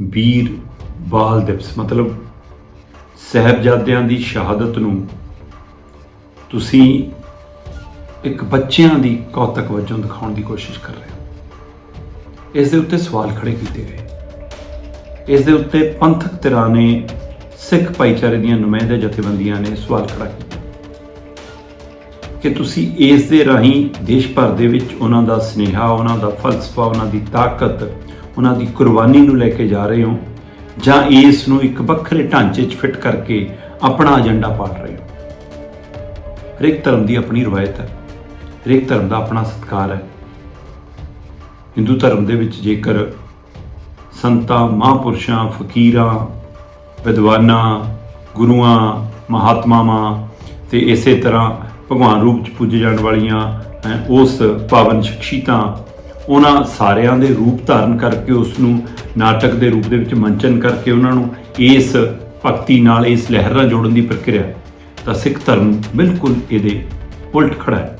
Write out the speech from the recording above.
ਵੀਰ ਬਾਲ ਦਿਵਸ, ਮਤਲਬ ਸਹਿਬਜ਼ਾਦਿਆਂ ਦੀ ਸ਼ਹਾਦਤ ਨੂੰ ਤੁਸੀਂ ਇੱਕ ਬੱਚਿਆਂ ਦੀ ਕੌਤਕ ਵਜੋਂ ਦਿਖਾਉਣ ਦੀ ਕੋਸ਼ਿਸ਼ ਕਰ ਰਹੇ ਹੋ। ਇਸ ਦੇ ਉੱਤੇ ਸਵਾਲ ਖੜੇ ਕੀਤੇ ਗਏ। ਇਸ ਦੇ ਉੱਤੇ ਪੰਥਕ ਧਿਰਾਂ ਨੇ ਸਿੱਖ ਭਾਈਚਾਰੇ ਦੀਆਂ ਨੁਮਾਇੰਦੇ ਜਥੇਬੰਦੀਆਂ ਨੇ ਸਵਾਲ ਖੜਾ ਕੀਤਾ। ਕਿ ਤੁਸੀਂ ਇਸ ਦੇ ਰਾਹੀਂ ਦੇਸ਼ ਭਰ ਦੇ ਵਿੱਚ ਉਹਨਾਂ ਦਾ ਸਨੇਹਾ, ਉਹਨਾਂ ਦਾ ਫਲਸਫਾ, ਉਹਨਾਂ ਦੀ ਤਾਕਤ, ਉਹਨਾਂ ਦੀ ਕੁਰਬਾਨੀ ਨੂੰ ਲੈ ਕੇ ਜਾ ਰਹੇ ਹੋ ਜਾਂ ਇਸ ਨੂੰ ਇੱਕ ਵੱਖਰੇ ਢਾਂਚੇ 'ਚ ਫਿੱਟ ਕਰਕੇ ਆਪਣਾ ਏਜੰਡਾ ਪਾਲ ਰਹੇ ਹੋ। ਹਰੇਕ ਧਰਮ ਦੀ ਆਪਣੀ ਰਵਾਇਤ ਹੈ, ਹਰੇਕ ਧਰਮ ਦਾ ਆਪਣਾ ਸਤਕਾਰ ਹੈ। ਹਿੰਦੂ ਧਰਮ ਦੇ ਵਿੱਚ ਜੇਕਰ ਸੰਤਾਂ, ਮਹਾਂਪੁਰਸ਼ਾਂ, ਫਕੀਰਾਂ, ਵਿਦਵਾਨਾਂ, ਗੁਰੂਆਂ, ਮਹਾਤਮਾਵਾਂ ਤੇ ਇਸੇ ਤਰ੍ਹਾਂ ਭਗਵਾਨ ਰੂਪ ਚ ਪੂਜੇ ਜਾਣ ਵਾਲੀਆਂ ਉਸ ਪਾਵਨ ਸ਼ਖਸੀਤਾਂ, ਉਹਨਾਂ ਸਾਰਿਆਂ ਦੇ ਰੂਪ ਧਾਰਨ ਕਰਕੇ ਉਸ ਨੂੰ, ਨਾਟਕ ਦੇ ਰੂਪ ਦੇ ਵਿੱਚ ਮੰਚਨ ਕਰਕੇ ਉਹਨਾਂ ਨੂੰ ਇਸ ਭਗਤੀ ਨਾਲ ਇਸ ਲਹਿਰ ਨਾਲ ਜੋੜਨ ਦੀ ਪ੍ਰਕਿਰਿਆ। ਤਾਂ ਸਿੱਖ ਧਰਮ ਬਿਲਕੁਲ ਇਹਦੇ ਉਲਟ ਖੜਾ ਹੈ।